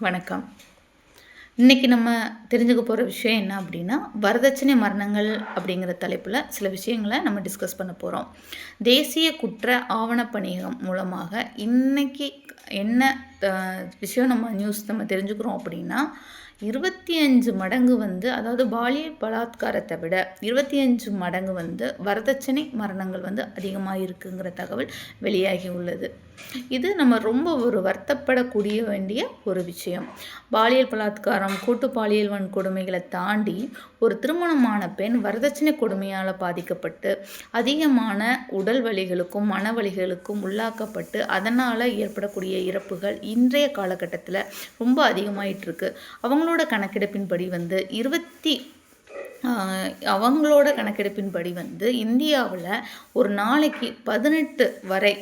வணக்கம். இன்றைக்கி நம்ம தெரிஞ்சுக்க போகிற விஷயம் என்ன அப்படின்னா வரதட்சணை மரணங்கள் அப்படிங்கிற தலைப்பில் சில விஷயங்களை நம்ம டிஸ்கஸ் பண்ண போகிறோம் தேசிய குற்ற ஆவணப்பணியகம் மூலமாக இன்றைக்கி என்ன விஷயம் நம்ம நியூஸ் நம்ம தெரிஞ்சுக்கிறோம் அப்படின்னா இருபத்தி அஞ்சு மடங்கு வந்து அதாவது பாலியல் பலாத்காரத்தை விட இருபத்தி அஞ்சு மடங்கு வந்து வரதட்சணை மரணங்கள் வந்து அதிகமாக இருக்குங்கிற தகவல் வெளியாகி உள்ளது. இது நம்ம ரொம்ப ஒரு வருத்தப்படக்கூடிய வேண்டிய ஒரு விஷயம். பாலியல் பலாத்காரம் கூட்டு பாலியல் வன்கொடுமைகளை தாண்டி ஒரு திருமணமான பெண் வரதட்சணை கொடுமையால் பாதிக்கப்பட்டு அதிகமான உடல் வலிகளுக்கும் மன வலிகளுக்கும் உள்ளாக்கப்பட்டு அதனால் ஏற்படக்கூடிய இறப்புகள் இன்றைய காலகட்டத்தில் ரொம்ப அதிகமாயிட்டிருக்கு. அவங்களோட கணக்கெடுப்பின்படி வந்து இருபத்தி அவங்களோட கணக்கெடுப்பின்படி வந்து இந்தியாவில் ஒரு நாளைக்கு பதினெட்டு வரை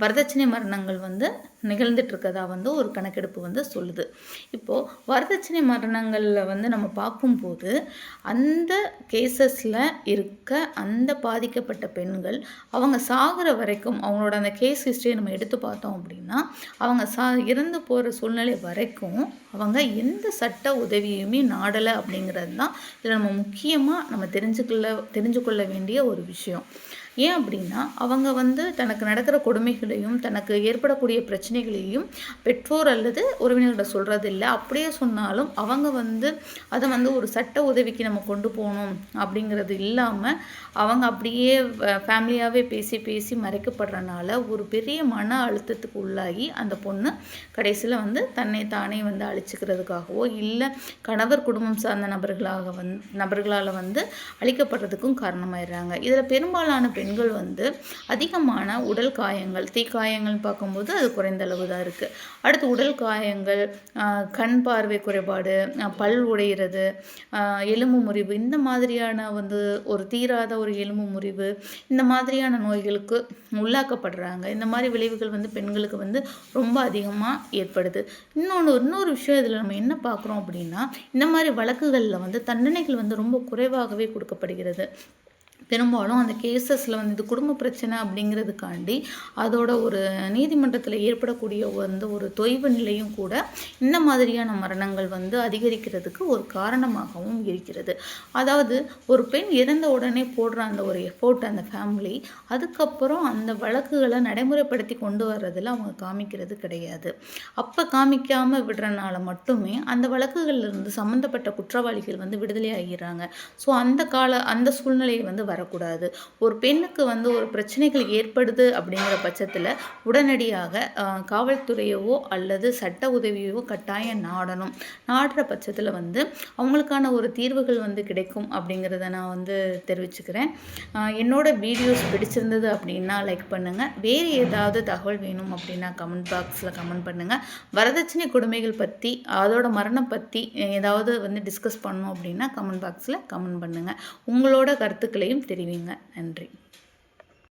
வரதட்சணை மரணங்கள் வந்து நிகழ்ந்துட்டுருக்கதா வந்து ஒரு கணக்கெடுப்பு வந்து சொல்லுது. இப்போது வரதட்சணை மரணங்களில் வந்து நம்ம பார்க்கும்போது அந்த கேசஸில் இருக்க அந்த பாதிக்கப்பட்ட பெண்கள் அவங்க சாகிற வரைக்கும் அவங்களோட அந்த கேஸ் ஹிஸ்ட்ரியை நம்ம எடுத்து பார்த்தோம் அப்படின்னா அவங்க சா இறந்து போகிற சூழ்நிலை வரைக்கும் அவங்க எந்த சட்ட உதவியுமே நாடலை அப்படிங்கிறது தான் இதில் நம்ம முக்கியமாக நம்ம தெரிஞ்சுக்கொள்ள தெரிஞ்சுக்கொள்ள வேண்டிய ஒரு விஷயம். ஏன் அப்படின்னா அவங்க வந்து தனக்கு நடக்கிற கொடுமைகளையும் தனக்கு ஏற்படக்கூடிய பிரச்சனைகளையும் பெற்றோர் அல்லது உறவினர்கிட்ட சொல்கிறது இல்லை அப்படியே சொன்னாலும் அவங்க வந்து அதை வந்து ஒரு சட்ட உதவிக்கு நம்ம கொண்டு போகணும் அப்படிங்கிறது இல்லாமல் அவங்க அப்படியே ஃபேமிலியாகவே பேசி பேசி மறைக்கப்படுறனால ஒரு பெரிய மன அழுத்தத்துக்கு உள்ளாகி அந்த பொண்ணு கடைசியில் வந்து தன்னை தானே வந்து அழிச்சுக்கிறதுக்காகவோ இல்லை கணவர் குடும்பம் சார்ந்த நபர்களாக வந் நபர்களால் வந்து அழிக்கப்படுறதுக்கும் காரணமாயிடுறாங்க. இதில் பெரும்பாலான பெண்கள் வந்து அதிகமான உடல் காயங்கள் தீக்காயங்கள் பார்க்கும்போது அது குறைந்த அளவு தான் இருக்குது அடுத்து உடல் காயங்கள் கண் பார்வை குறைபாடு பல் உடையிறது எலும்பு முறிவு இந்த மாதிரியான வந்து ஒரு தீராத ஒரு எலும்பு முறிவு இந்த மாதிரியான நோய்களுக்கு உள்ளாக்கப்படுறாங்க. இந்த மாதிரி விளைவுகள் வந்து பெண்களுக்கு வந்து ரொம்ப அதிகமாக ஏற்படுது. இன்னொன்று இன்னொரு விஷயம் இதில் நம்ம என்ன பார்க்குறோம் அப்படின்னா இந்த மாதிரி வழக்குகளில் வந்து தண்டனைகள் வந்து ரொம்ப குறைவாகவே கொடுக்கப்படுகிறது. பெரும்பாலும் அந்த கேசஸில் வந்து இது குடும்ப பிரச்சனை அப்படிங்கிறதுக்காண்டி அதோட ஒரு நீதிமன்றத்தில் ஏற்படக்கூடிய வந்து ஒரு தொய்வு நிலையும் கூட இந்த மாதிரியான மரணங்கள் வந்து அதிகரிக்கிறதுக்கு ஒரு காரணமாகவும் இருக்கிறது. அதாவது ஒரு பெண் இறந்த உடனே போடுற அந்த ஒரு எஃபோர்ட் அந்த ஃபேமிலி அதுக்கப்புறம் அந்த வழக்குகளை நடைமுறைப்படுத்தி கொண்டு வர்றதில் அவங்க காமிக்கிறது கிடையாது. அப்போ காமிக்காமல் விடுறனால மட்டுமே அந்த வழக்குகள்ல இருந்து சம்மந்தப்பட்ட குற்றவாளிகள் வந்து விடுதலை ஆகிறாங்க ஸோ அந்த கால அந்த சூழ்நிலையை வந்து வரக்கூடாது. ஒரு பெண்ணுக்கு வந்து ஒரு பிரச்சனைகள் ஏற்படுது அப்படிங்கிற பட்சத்தில் உடனடியாக காவல்துறையவோ அல்லது சட்ட உதவியவோ கட்டாயம் நாடணும். நாடுற பட்சத்தில் வந்து அவங்களுக்கான ஒரு தீர்வுகள் வந்து கிடைக்கும் அப்படிங்கிறத நான் வந்து தெரிவிச்சுக்கிறேன். என்னோட வீடியோஸ் பிடிச்சிருந்தது அப்படின்னா லைக் பண்ணுங்கள் வேறு ஏதாவது தகவல் வேணும் அப்படின்னா கமெண்ட் பாக்ஸில் கமெண்ட் பண்ணுங்கள் வரதட்சணை கொடுமைகள் பற்றி அதோட மரணம் பற்றி ஏதாவது வந்து டிஸ்கஸ் பண்ணணும் அப்படின்னா கமெண்ட் பாக்ஸில் கமெண்ட் பண்ணுங்கள் உங்களோட கருத்துக்களையும் தெரிவிங்க நன்றி